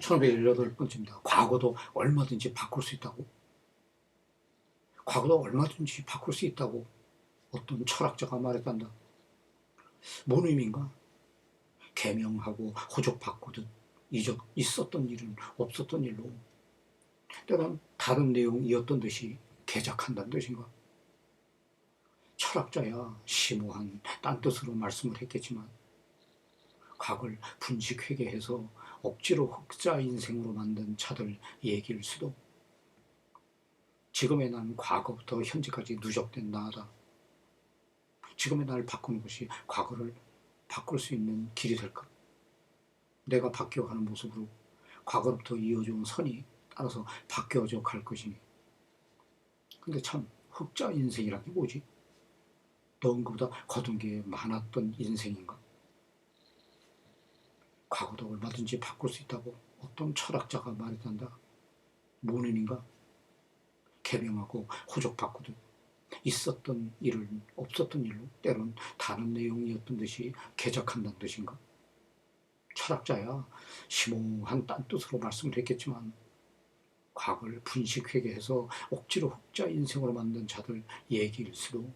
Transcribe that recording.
1518번째입니다. 과거도 얼마든지 바꿀 수 있다고. 과거도 얼마든지 바꿀 수 있다고 어떤 철학자가 말했단다. 뭔 의미인가? 개명하고 호적 바꾸듯 이적 있었던 일은 없었던 일로 때론 다른 내용이었던 듯이 개작한다는 뜻인가? 철학자야 심오한 딴 뜻으로 말씀을 했겠지만 과거를 분식회계해서 억지로 흑자 인생으로 만든 자들 얘기일 수도 지금의 난 과거부터 현재까지 누적된 나다. 지금의 나를 바꾸는 것이 과거를 바꿀 수 있는 길이 될까? 내가 바뀌어가는 모습으로 과거로부터 이어져온 선이 따라서 바뀌어져 갈 것이니. 근데 참 흑자 인생이란 게 뭐지? 넣은 것보다 거둔 게 많았던 인생인가? 과거도 얼마든지 바꿀 수 있다고 어떤 철학자가 말했단다. 뭔 의미인가? 개명하고 호적 바꾸듯 있었던 일은 없었던 일로 때론 다른 내용이었던 듯이 개작한다는 뜻인가? 철학자야 심오한 딴 뜻으로 말씀을 했겠지만 과거를 분식회계해서 억지로 흑자 인생으로 만든 자들 얘기일 수도